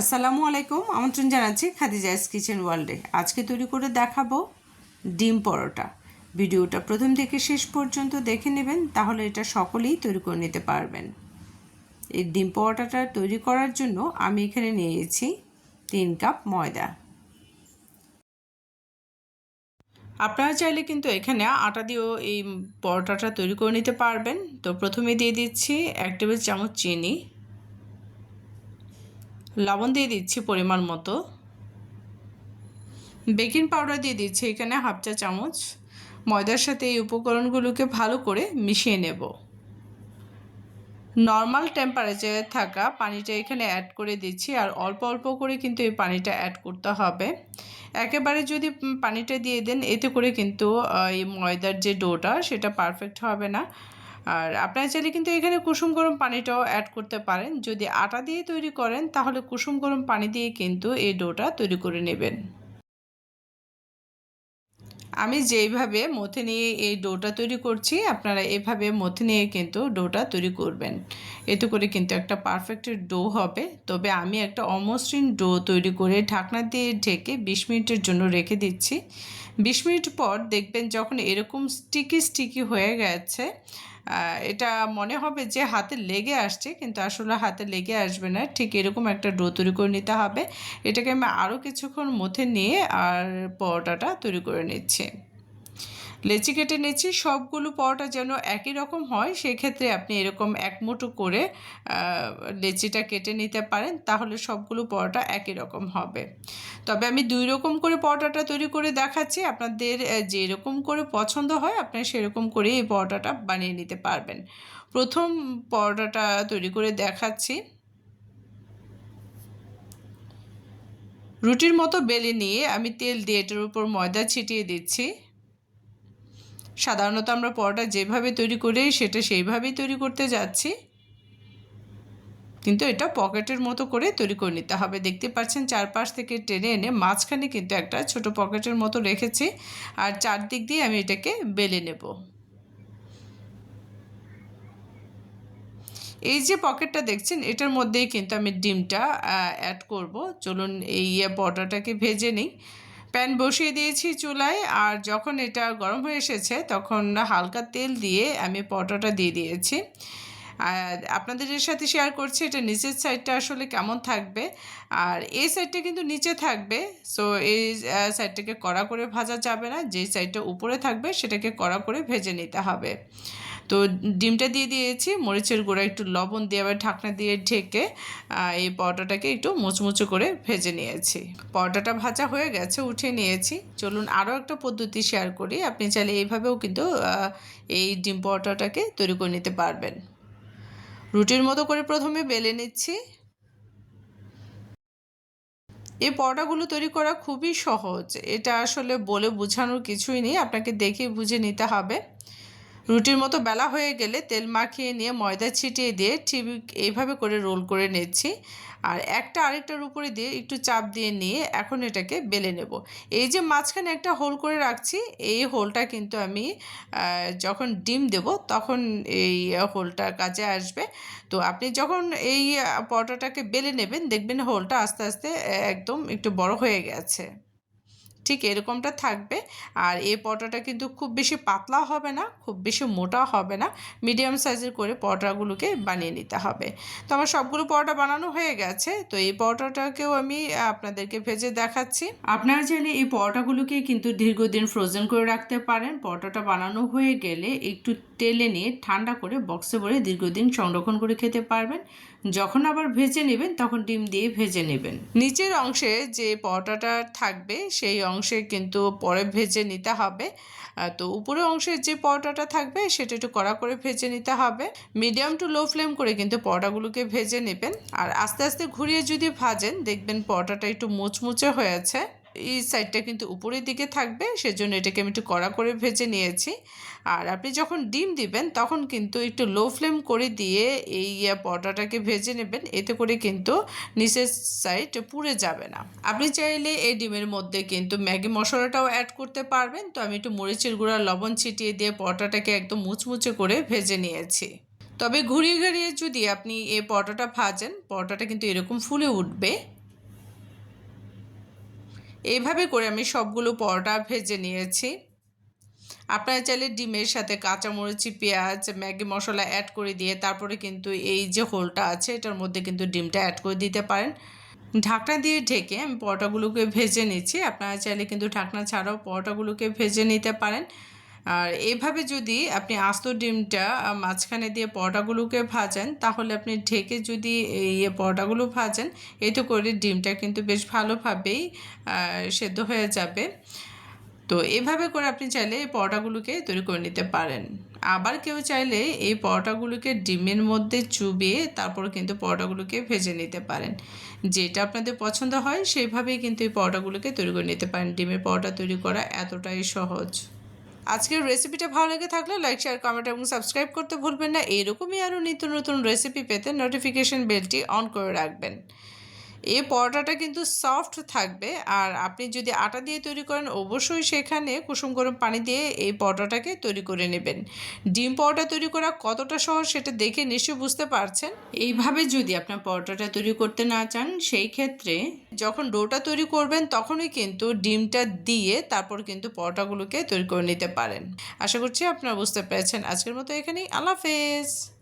আসসালামু আলাইকুম, আমন্ত্রণ জানাচ্ছি খাদিজাস কিচেন ওয়ার্ল্ডে আজকে তৈরি করে দেখাবো ডিম পরোটা। ভিডিওটা প্রথম থেকে শেষ পর্যন্ত দেখে নেবেন, তাহলে এটা সকলেই তৈরি করে নিতে পারবেন। এই ডিম পরোটাটা তৈরি করার জন্য আমি এখানে নিয়েছি তিন কাপ ময়দা। আপনারা চাইলে কিন্তু এখানে আটা দিয়েও এই পরোটাটা তৈরি করে নিতে পারবেন। তো প্রথমে দিয়ে দিচ্ছি এক টেবিল চামচ চিনি। লবণ দিয়ে দিচ্ছি পরিমাণ মতো। বেকিং পাউডার দিয়ে দিচ্ছি এখানে হাফ চা চামচ। ময়দার সাথে এই উপকরণগুলোকে ভালো করে মিশিয়ে নেব। নর্মাল টেম্পারেচারে থাকা পানিটা এখানে অ্যাড করে দিচ্ছি আর অল্প অল্প করে কিন্তু এই পানিটা অ্যাড করতে হবে। একেবারে যদি পানিটা দিয়ে দেন, এতে করে কিন্তু এই ময়দার যে ডোটা, সেটা পারফেক্ট হবে না। আর আপনারা চাইলে কিন্তু এখানে কুসুম গরম পানিটাও অ্যাড করতে পারেন। যদি আটা দিয়ে তৈরি করেন, তাহলে কুসুম গরম পানি দিয়ে কিন্তু এই ডোটা তৈরি করে নেবেন। আমি যেইভাবে মথে নিয়ে এই ডোটা তৈরি করছি, আপনারা এভাবে মথে নিয়ে কিন্তু ডোটা তৈরি করবেন। এতে করে কিন্তু একটা পারফেক্ট ডো হবে। তবে আমি একটা অমসৃণ ডো তৈরি করে ঢাকনা দিয়ে ঢেকে বিশ মিনিটের জন্য রেখে দিচ্ছি। বিশ মিনিট পর দেখবেন যখন এরকম স্টিকি স্টিকি হয়ে গেছে এটা মনে হবে যে হাতে লেগে আসছে, কিন্তু আসলে হাতে লেগে আসবে না। ঠিক এরকম একটা ডো তৈরি করে নিতে হবে। এটাকে আমি আরও কিছুক্ষণ মধ্যে নিয়ে আর পরোটাটা তৈরি করে নিচ্ছি। লেচি কেটে নিচ্ছি, সবগুলো পরোটা যেন একই রকম হয়, সেক্ষেত্রে আপনি এরকম এক মুঠো করে লেচিটা কেটে নিতে পারেন, তাহলে সবগুলো পরোটা একই রকম হবে। তবে আমি দুই রকম করে পরোটাটা তৈরি করে দেখাচ্ছি, আপনাদের যেরকম করে পছন্দ হয় আপনারা সেরকম করে এই পরোটাটা বানিয়ে নিতে পারবেন। প্রথম পরোটাটা তৈরি করে দেখাচ্ছি। রুটির মতো বেলে নিয়ে আমি তেল দিয়ে এটার উপর ময়দা ছিটিয়ে দিচ্ছি। সাধারণত আমরা পরোটা যেভাবে তৈরি করি, সেটা সেইভাবেই তৈরি করতে যাচ্ছি। কিন্তু এটা পকেটের মতো করে তৈরি করে নিতে হবে। দেখতে পাচ্ছেন চারপাশ থেকে টেনে এনে মাঝখানে কিন্তু একটা ছোট পকেটের মতো রেখেছি আর চারদিক দিয়ে আমি এটাকে বেলে নেব। এই যে পকেটটা দেখছেন, এটার মধ্যেই কিন্তু আমি ডিমটা অ্যাড করব। চলুন এই পরোটাটাকে ভেজে নিই। প্যান বসিয়ে দিয়েছি চুলায়, আর যখন এটা গরম হয়ে এসেছে তখন হালকা তেল দিয়ে আমি পরোটাটা দিয়ে দিয়েছি। আপনাদের সাথে শেয়ার করছি এটা নিচের সাইডটা আসলে কেমন থাকবে, আর এই সাইডটা কিন্তু নিচে থাকবে সো এই সাইডটাকে কড়া করে ভাজা যাবে না যে সাইডটা উপরে থাকবে সেটাকে কড়া করে ভেজে নিতে হবে। তো ডিমটা দিয়ে দিয়েছি, মরিচের গুঁড়া, একটু লবণ দিয়ে আবার ঢাকনা দিয়ে ঢেকে এই পরোটাটাকে একটু মুচমুচো করে ভেজে নিয়েছি। পরোটাটা ভাজা হয়ে গেছে উঠে নিয়েছি। চলুন আরও একটা পদ্ধতি শেয়ার করি। আপনি চাইলে এইভাবেও কিন্তু এই ডিম পরোটাটাকে তৈরি করে নিতে পারবেন। রুটির মতো করে প্রথমে বেলে নিচ্ছি। এই পরোটাগুলো তৈরি করা খুবই সহজ। এটা আসলে বলে বোঝানোর কিছুই নেই। আপনাকে দেখে বুঝে নিতে হবে। রুটির মতো বেলা হয়ে গেলে তেল মাখিয়ে নিয়ে ময়দা ছিটিয়ে দিয়ে ঠিক এইভাবে করে রোল করে নিচ্ছি। আর একটা আরেকটার উপরে দিয়ে একটু চাপ দিয়ে নিয়ে এখন এটাকে বেলে নেব। এই যে মাঝখানে একটা হোল করে রাখছি, এই হোলটা কিন্তু আমি যখন ডিম দেব তখন এই হোলটা কাজে আসবে। তো আপনি যখন এই পরোটাটাকে বেলে নেবেন, দেখবেন হোলটা আস্তে আস্তে একদম একটু বড় হয়ে গেছে। ঠিক এরকমটা থাকবে। আর এই পরোটাটা কিন্তু খুব বেশি পাতলা হবে না, খুব বেশি মোটা হবে না। মিডিয়াম সাইজের করে পরোটাগুলোকে বানিয়ে নিতে হবে। তো আমার সবগুলো পরোটা বানানো হয়ে গেছে। তো এই পরোটাটাকেও আমি আপনাদেরকে ভেজে দেখাচ্ছি। আপনারা চাইলে এই পরোটাগুলোকে কিন্তু দীর্ঘদিন ফ্রোজেন করে রাখতে পারেন। পরোটাটা বানানো হয়ে গেলে একটু তেলে নিয়ে ঠান্ডা করে বক্সে ভরে দীর্ঘদিন সংরক্ষণ করে খেতে পারবেন। যখন আবার ভেজে নেবেন, তখন ডিম দিয়ে ভেজে নেবেন। নিচের অংশে যে পরোটাটা থাকবে, সেই অংশে কিন্তু পরে ভেজে নিতে হবে। তো উপরে অংশের যে পরোটাটা থাকবে, সেটা একটু কড়া করে ভেজে নিতে হবে। মিডিয়াম টু লো ফ্লেম করে কিন্তু পরোটাগুলোকে ভেজে নেবেন। আর আস্তে আস্তে ঘুরিয়ে যদি ভাজেন, দেখবেন পরোটাটা একটু মুচমুচে হয়েছে। এই সাইডটা কিন্তু উপরের দিকে থাকবে, সেজন্য এটাকে আমি একটু কড়া করে ভেজে নিয়েছি। আর আপনি যখন ডিম দিবেন, তখন কিন্তু একটু লো ফ্লেম করে দিয়ে এই পরোটাটাকে ভেজে নেবেন। এতে করে কিন্তু নিচের সাইড পুড়ে যাবে না। আপনি চাইলে এই ডিমের মধ্যে কিন্তু ম্যাগি মশলাটাও অ্যাড করতে পারবেন। তো আমি একটু মরিচের গুঁড়া, লবণ ছিটিয়ে দিয়ে পরোটাটাকে একদম মুচমুচে করে ভেজে নিয়েছি। তবে ঘুরিয়ে ঘুরিয়ে যদি আপনি এই পরোটাটা ভাজেন, পরোটাটা কিন্তু এরকম ফুলে উঠবে। এইভাবে করে আমি সবগুলো পরোটা ভেজে নিয়েছি। আপনারা চাইলে ডিমের সাথে কাঁচামরিচি, পেঁয়াজ, ম্যাগি মশলা অ্যাড করে দিয়ে তারপরে কিন্তু এই যে হোলটা আছে, এটার মধ্যে কিন্তু ডিমটা অ্যাড করে দিতে পারেন। ঢাকনা দিয়ে ঢেকে আমি পরোটাগুলোকে ভেজে নিচ্ছি। আপনারা চাইলে কিন্তু ঢাকনা ছাড়াও পরোটাগুলোকে ভেজে নিতে পারেন। আর এভাবে যদি আপনি আস্ত ডিমটা মাঝখানে দিয়ে পরোটাগুলোকে ভাজেন, তাহলে আপনি ঢেকে যদি এই পরোটাগুলো ভাজেন, এতে করে ডিমটা কিন্তু বেশ ভালোভাবেই সেদ্ধ হয়ে যাবে। তো এভাবে করে আপনি চাইলে এই পরোটাগুলোকে তৈরি করে নিতে পারেন। আবার কেউ চাইলে এই পরোটাগুলোকে ডিমের মধ্যে চুবিয়ে তারপর কিন্তু পরোটাগুলোকে ভেজে নিতে পারেন। যেটা আপনাদের পছন্দ হয়, সেইভাবেই কিন্তু এই পরোটাগুলোকে তৈরি করে নিতে পারেন। ডিমের পরোটা তৈরি করা এতটাই সহজ। আজকের রেসিপিটা ভালো লেগে থাকলে লাইক শেয়ার কমেন্ট এবং সাবস্ক্রাইব করতে ভুলবেন না। এরকমই আরও নিত্য নতুন রেসিপি পেতে নোটিফিকেশন বেলটি অন করে রাখবেন। এই পরোটাটা কিন্তু সফট থাকবে। আর আপনি যদি আটা দিয়ে তৈরি করেন, অবশ্যই সেখানে কুসুম গরম পানি দিয়ে এই পরোটাটাকে তৈরি করে নেবেন। ডিম পরোটা তৈরি করা কতটা সহজ সেটা দেখে নিশ্চয়ই বুঝতে পারছেন। এইভাবে যদি আপনার পরোটাটা তৈরি করতে না চান, সেই ক্ষেত্রে যখন ডোটা তৈরি করবেন, তখনই কিন্তু ডিমটা দিয়ে তারপর কিন্তু পরোটাগুলোকে তৈরি করে নিতে পারেন। আশা করছি আপনারা বুঝতে পেরেছেন। আজকের মতো এখানেই। আল্লাহ হাফেজ।